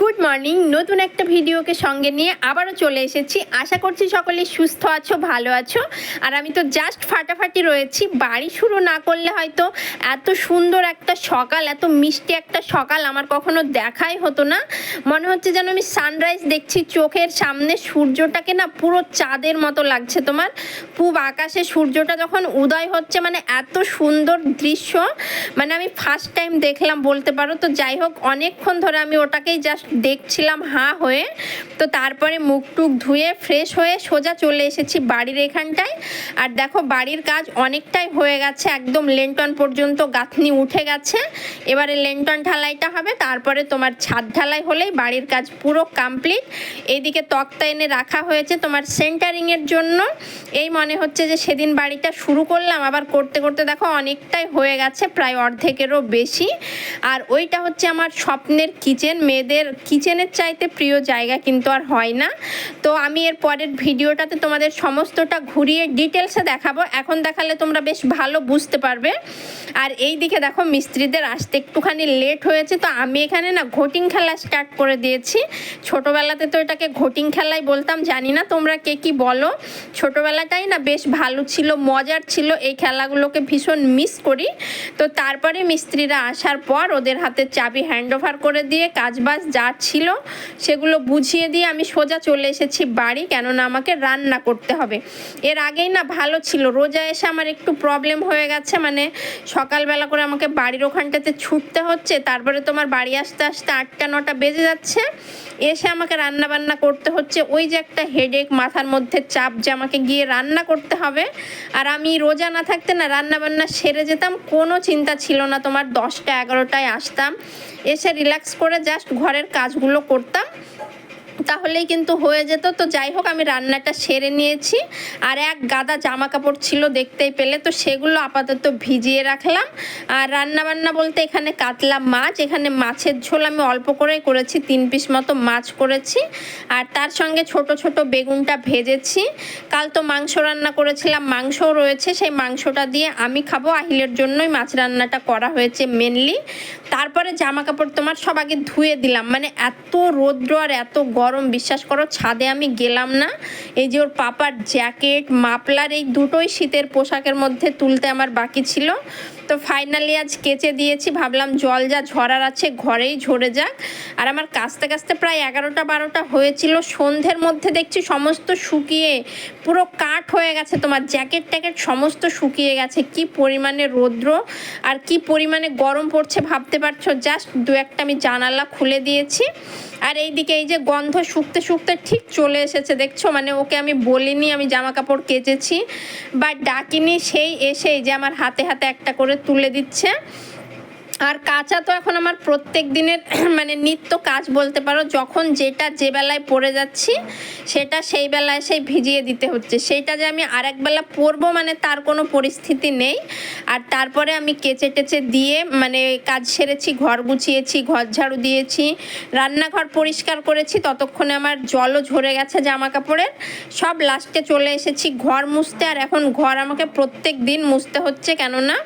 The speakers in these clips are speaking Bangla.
Good morning. নতুন একটা ভিডিওকে সঙ্গে নিয়ে আবারও চলে এসেছি। আশা করছি সকলে সুস্থ আছো, ভালো আছো। আর আমি তো জাস্ট ফাটাফাটি রয়েছি। বাড়ি শুরু না করলে হয়তো এত সুন্দর একটা সকাল, এত মিষ্টি একটা সকাল আমার কখনো দেখাই হতো না। মনে হচ্ছে যেন আমি সানরাইজ দেখছি, চোখের সামনে সূর্যটাকে না পুরো চাঁদের মতো লাগছে তোমার। পূব আকাশে সূর্যটা যখন উদয় হচ্ছে মানে এত সুন্দর দৃশ্য। মানে আমি ফার্স্ট টাইম দেখলাম বলতে পারো। তো যাই হোক, অনেকক্ষণ ধরে আমি ওটাকেই জাস্ট দেখছিলাম হাঁ হয়ে। তো তারপরে মুখ টুক ধুয়ে ফ্রেশ হয়ে সোজা চলে এসেছি বাড়ির এখানটায়। আর দেখো বাড়ির কাজ অনেকটাই হয়ে গেছে, একদম লেন্টন পর্যন্ত গাঁথনি উঠে গেছে। এবারে লেন্টন ঢালাইটা হবে, তারপরে তোমার ছাদ ঢালাই হলেই বাড়ির কাজ পুরো কমপ্লিট এইদিকে তক্তা এনে রাখা হয়েছে তোমার সেন্টারিংয়ের জন্য। এই মনে হচ্ছে যে সেদিন বাড়িটা শুরু করলাম, আবার করতে করতে দেখো অনেকটাই হয়ে গেছে, প্রায় অর্ধেকেরও বেশি। আর ওইটা হচ্ছে আমার স্বপ্নের কিচেন মেয়েদের কিচেনের চাইতে প্রিয় জায়গা কিন্তু আর হয় না। তো আমি এর পরের ভিডিওটাতে তোমাদের সমস্তটা ঘুরিয়ে ডিটেলসে দেখাবো। এখন দেখালে তোমরা বেশ ভালো বুঝতে পারবে। আর এই দিকে দেখো, মিস্ত্রিদের আসতে একটুখানি লেট হয়েছে। তো আমি এখানে না ঘটিং খেলা স্টার্ট করে দিয়েছি। ছোটোবেলাতে তো এটাকে ঘটিং খেলাই বলতাম, জানি না তোমরা কে কি বলো। ছোটোবেলাটাই না বেশ ভালো ছিল, মজার ছিল। এই খেলাগুলোকে ভীষণ মিস করি। তো তারপরে মিস্ত্রিরা আসার পর ওদের হাতে চাবি হ্যান্ড ওভার করে দিয়ে কাজবাজ যা ছিল, সেগুলো বুঝিয়ে দিয়ে আমি সোজা চলে এসেছি বাড়ি, কেননা আমাকে রান্না করতে হবে। এর আগেই না ভালো ছিল, রোজা এসে আমার একটু প্রবলেম হয়ে গেছে মানে সকালবেলা করে আমাকে বাড়ির ওখানটাতে ছুটতে হচ্ছে, তারপরে তোমার বাড়ি আসতে আসতে আটটা নটা বেজে যাচ্ছে। এসে আমাকে রান্না বান্না করতে হচ্ছে। ওই যে একটা হেডেক মাথার মধ্যে চাপ যে আমাকে গিয়ে রান্না করতে হবে। আর আমি রোজা না থাকতে না রান্না বান্না সেরে যেতাম, কোনো চিন্তা ছিল না তোমার। দশটা এগারোটায় আসতাম, এসে রিল্যাক্স করে জাস্ট ঘরের কাজগুলো করতাম। তাহলেই কিন্তু হয়ে যেত। তো যাই হোক, আমি রান্নাটা সেরে নিয়েছি। আর এক গাদা জামা কাপড় ছিল দেখতেই পেলে। তো সেগুলো আপাতত ভিজিয়ে রাখলাম। আর রান্না বান্না বলতে এখানে কাতলা মাছ, এখানে মাছের ঝোল আমি অল্প করেই করেছি, তিন পিস মতো মাছ করেছি। আর তার সঙ্গে ছোট ছোট বেগুনটা ভেজেছি। কাল তো মাংস রান্না করেছিলাম, মাংসও রয়েছে। সেই মাংসটা দিয়ে আমি খাব। আহিলের জন্যই মাছ রান্নাটা করা হয়েছে মেনলি তারপরে জামা কাপড় তোমার সব আগে ধুয়ে দিলাম। মানে এত রৌদ্র আর এত গরম বিশ্বাস করো, ছাদে আমি গেলাম না। এই যে ওর পাপার জ্যাকেট মাপলার এই দুটোই শীতের পোশাকের মধ্যে তুলতে আমার বাকি ছিল। তো ফাইনালি আজ কেচে দিয়েছি, ভাবলাম জল যা ঝরার আছে ঘরেই ঝরে যাক। আর আমার কাস্তে কাস্তে প্রায় এগারোটা বারোটা হয়েছিল, সন্ধ্যের মধ্যে দেখছি সমস্ত শুকিয়ে পুরো কাঠ হয়ে গেছে তোমার। জ্যাকেট ট্যাকেট সমস্ত শুকিয়ে গেছে, কি পরিমাণে রৌদ্র আর কি পরিমাণে গরম পড়ছে ভাবতে পারছ? জাস্ট দু একটা আমি জানালা খুলে দিয়েছি। আর এইদিকে এই যে গন্ধ শুকতে শুকতে ঠিক চলে এসেছে, দেখছ? মানে ওকে আমি বলিনি, আমি জামা কাপড় কেচেছি বা ডাকিনি, সেই এসেই যে আমার হাতে হাতে একটা করে তুলে দিচ্ছে। আর কাঁচা তো এখন আমার প্রত্যেক দিনের মানে নিত্য কাজ বলতে পারো, যখন যেটা যে বেলায় পড়ে যাচ্ছি, সেটা সেই বেলায় সেই ভিজিয়ে দিতে হচ্ছে। সেইটা যে আমি আরেক বেলা পরবো মানে তার কোনো পরিস্থিতি নেই। আর তারপরে আমি কেচে টেচে দিয়ে মানে কাজ সেরেছি, ঘর গুছিয়েছি, ঘর ঝাড়ু দিয়েছি, রান্নাঘর পরিষ্কার করেছি, ততক্ষণে আমার জলও ঝরে গেছে জামা কাপড়ের সব লাস্টে চলে এসেছি ঘর মুছতে, আর এখন ঘর আমাকে প্রত্যেক দিন মুছতে হচ্ছে, কেননা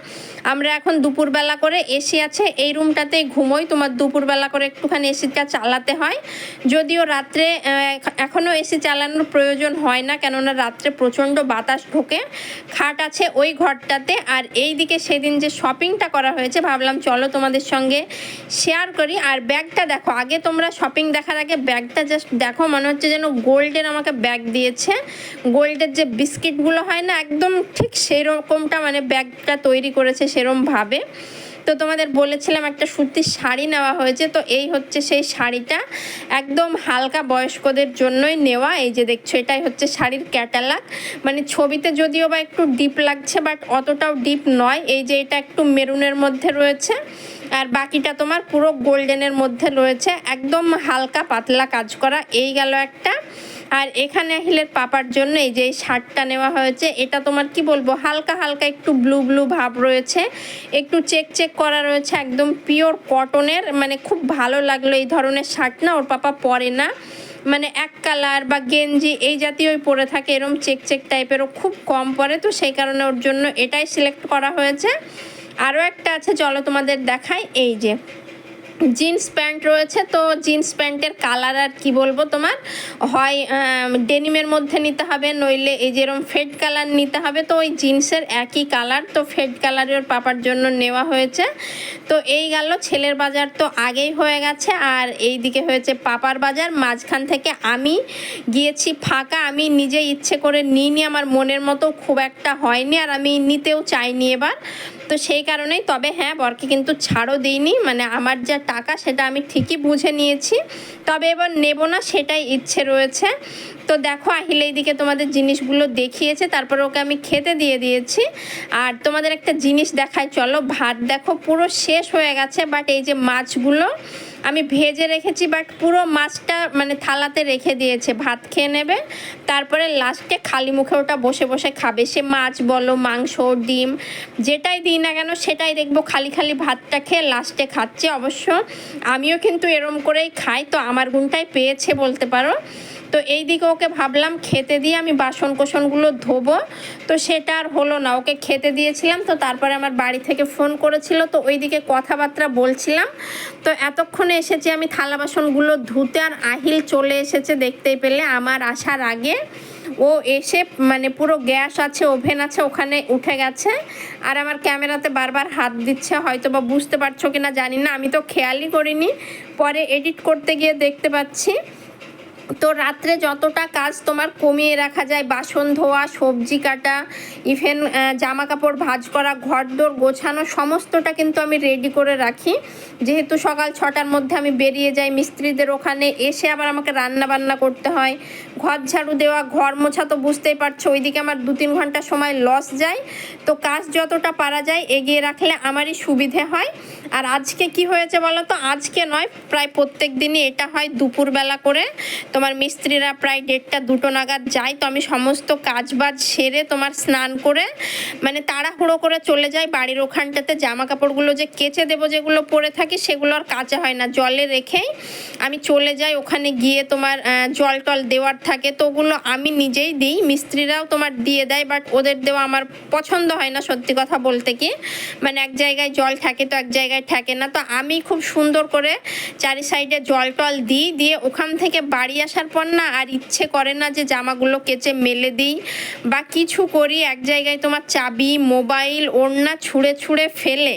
আমরা এখন দুপুরবেলা করে এসি আছে, এই রুমটাতেই ঘুমোই। তোমার দুপুরবেলা করে একটুখানি এসিটা চালাতে হয়। যদিও রাত্রে এখনও এসি চালানোর প্রয়োজন হয় না, কেননা রাত্রে প্রচণ্ড বাতাস ঢোকে। খাট আছে ওই ঘরটাতে, আর এই দিকে সেদিন যে শপিংটা করা হয়েছে, ভাবলাম চলো তোমাদের সঙ্গে শেয়ার করি। আর ব্যাগটা দেখো, আগে তোমরা শপিং দেখার আগে ব্যাগটা জাস্ট দেখো, মনে হচ্ছে যেন গোল্ডের আমাকে ব্যাগ দিয়েছে। গোল্ডের যে বিস্কিটগুলো হয় না, একদম ঠিক সেই রকমটা মানে ব্যাগটা তৈরি করেছে সেরমভাবে তো তোমাদের বলেছিলাম একটা সুতির শাড়ি নেওয়া হয়েছে, তো এই হচ্ছে সেই শাড়িটা। একদম হালকা বয়স্কদের জন্যই নেওয়া, এই যে দেখছ এটাই হচ্ছে শাড়ির ক্যাটালাগ। মানে ছবিতে যদিও বা একটু ডিপ লাগছে, বাট অতটাও ডিপ নয়। এই যে এটা একটু মেরুনের মধ্যে রয়েছে। আর বাকিটা তোমার পুরো গোল্ডেনের মধ্যে রয়েছে। একদম হালকা পাতলা কাজ করা। এই গেল একটা। আর এখানে হিলের পাপার জন্য এই যে শার্টটা নেওয়া হয়েছে, এটা তোমার কি বলব, হালকা হালকা একটু ব্লু ব্লু ভাব রয়েছে। একটু চেক চেক করা রয়েছে, একদম পিওর কটনের। মানে খুব ভালো লাগল এই ধরনের শার্ট না, ওর পাপা পরে না। মানে এক কালার বা গেঞ্জি এই জাতীয়ই পরে থাকে, এরম চেক চেক টাইপেরও খুব কম পরে। তো সেই কারণে ওর জন্য এটাই সিলেক্ট করা হয়েছে। আরও একটা আছে, চলো তোমাদের দেখাই। এই যে, জিন্স প্যান্ট রয়েছে, তো জিন্স প্যান্টের কালার আর কি বলব তোমার? হয় ডেনিমের মধ্যে নিতে হবে, নইলে এই যেরকম ফেড কালার নিতে হবে, তো ওই জিন্সের একই কালার, তো ফেড কালারের পাপার জন্য নেওয়া হয়েছে। তো এই গেল, ছেলের বাজার তো আগেই হয়ে গেছে, আর এই দিকে হয়েছে পাপার বাজার, মাঝখান থেকে আমি গিয়েছি ফাঁকা, আমি নিজে ইচ্ছে করে নিইনি, আমার মনের মতো খুব একটা হয়নি, আর আমি নিতেও চাইনি এবার। তো সেই কারণেই, তবে হ্যাঁ বরকে কিন্তু ছাড়ও দিইনি। মানে আমার যা টাকা, সেটা আমি ঠিকই বুঝে নিয়েছি। তবে এবার নেব না, সেটাই ইচ্ছে রয়েছে। তো দেখো, আহিলে এইদিকে তোমাদের জিনিসগুলো দেখিয়েছে, তারপর ওকে আমি খেতে দিয়ে দিয়েছি। আর তোমাদের একটা জিনিস দেখায় চলো, ভাত দেখো, পুরো শেষ হয়ে গেছে বাট এই যে মাছগুলো আমি ভেজে রেখেছি বাট পুরো মাছটা মানে থালাতে রেখে দিয়েছে। ভাত খেয়ে নেবে, তারপরে লাস্টে খালি মুখে ওটা বসে বসে খাবে। সে মাছ বলো, মাংস, ডিম, যেটাই দিই না কেন সেটাই দেখব। খালি খালি ভাতটা খেয়ে লাস্টে খাচ্ছে। অবশ্য আমিও কিন্তু এরম করেই খাই, তো আমার গুণটাই পেয়েছে বলতে পারো। তো এই দিকে ওকে ভাবলাম খেতে দিয়ে আমি বাসন কোসনগুলো ধোবো। তো সেটা আর হলো না, ওকে খেতে দিয়েছিলাম, তো তারপরে আমার বাড়ি থেকে ফোন করেছিল, তো ওই দিকে কথাবার্তা বলছিলাম। তো এতক্ষণে এসেছি আমি থালা বাসনগুলো ধুতে আর আহিল চলে এসেছে দেখতেই পেলে আমার আসার আগে। ও এসে মানে পুরো গ্যাস আছে, ওভেন আছে, ওখানে উঠে গেছে। আর আমার ক্যামেরাতে বারবার হাত দিচ্ছে হয়তো বা বুঝতে পারছ কিনা জানি না, আমি তো খেয়ালই করিনি। পরে এডিট করতে গিয়ে দেখতে পাচ্ছি। তো রাত্রে যতটা কাজ তোমার কমিয়ে রাখা যায়, বাসন ধোয়া, সবজি কাটা ইভেন জামা কাপড় ভাজ করা, ঘর দোর গোছানো, সমস্তটা কিন্তু আমি রেডি করে রাখি। যেহেতু সকাল ছটার মধ্যে আমি বেরিয়ে যাই, মিস্ত্রিদের ওখানে এসে আবার আমাকে রান্না বান্না করতে হয় ঘর ঝাড়ু দেওয়া, ঘর মোছা তো বুঝতেই পারছ, ওইদিকে আমার দু তিন ঘণ্টা সময় লস যায়। তো কাজ যতটা পারা যায়, এগিয়ে রাখলে আমারই সুবিধে হয়। আর আজকে কি হয়েছে বলো তো? আজকে নয়, প্রায় প্রত্যেক দিনই এটা হয় দুপুরবেলা করে। তোমার মিস্ত্রিরা প্রায় দেড়টা, দুটো নাগাদ যায়। তো আমি সমস্ত কাজ বাজ সেরে তোমার স্নান করে মানে তাড়াহুড়ো করে চলে যাই বাড়ির ওখানটাতে। জামা কাপড়গুলো যে কেচে দেবো, যেগুলো পরে থাকি, সেগুলো আর কাচা হয় না। জলে রেখেই আমি চলে যাই। ওখানে গিয়ে তোমার জল টল দেওয়ার থাকে তো ওগুলো আমি নিজেই দিই। মিস্ত্রিরাও তোমার দিয়ে দেয় বাট ওদের দেওয়া আমার পছন্দ হয় না সত্যি কথা বলতে কি। মানে এক জায়গায় জল থাকে তো এক জায়গায় থাকে না। তো আমি খুব সুন্দর করে চারি সাইডে জল টল দিই, দিয়ে ওখান থেকে বাড়ি আসার পর না আর ইচ্ছে করে না যে জামাগুলো কেচে মেলে দিই। বা কিছু করি, এক জায়গায় তোমার চাবি, মোবাইল, ওড়না ছুঁড়ে ছুঁড়ে ফেলে।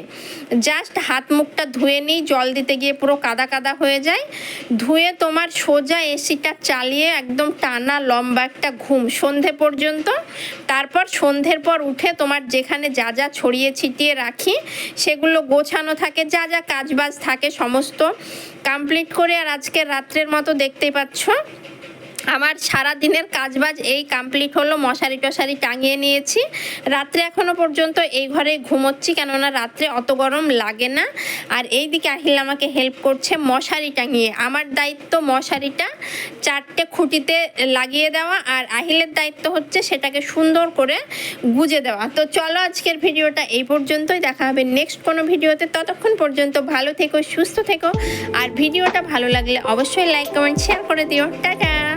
জাস্ট হাত মুখটা ধুয়ে নিই, জল দিতে গিয়ে পুরো কাদা কাদা হয়ে যায়। ধুয়ে তোমার সোজা এসিটা চালিয়ে একদম টানা লম্বা একটা ঘুম, সন্ধে পর্যন্ত। তারপর সন্ধের পর উঠে তোমার যেখানে যা যা ছড়িয়ে ছিটিয়ে রাখি, সেগুলো গোছানো থাকে, যা যা কাজবাজ থাকে, সমস্ত কমপ্লিট করে আর আজকে রাত্রের মতো দেখতে পাচ্ছ। আমার সারা দিনের কাজবাজ এই কমপ্লিট হলো, মশারি টশারি টাঙিয়ে নিয়েছি। রাত্রে এখনও পর্যন্ত এই ঘরে ঘুমোচ্ছি, কেননা রাত্রে অত গরম লাগে না। আর এই দিকে আহিল আমাকে হেল্প করছে মশারি টাঙিয়ে। আমার দায়িত্ব মশারিটা চারটে খুঁটিতে লাগিয়ে দেওয়া, আর আহিলের দায়িত্ব হচ্ছে সেটাকে সুন্দর করে গুজে দেওয়া। তো চলো আজকের ভিডিওটা এই পর্যন্তই। দেখা হবে নেক্সট কোনো ভিডিওতে। ততক্ষণ পর্যন্ত ভালো থেকো, সুস্থ থেকো। আর ভিডিওটা ভালো লাগলে অবশ্যই লাইক কমেন্ট শেয়ার করে দিও। টাটা!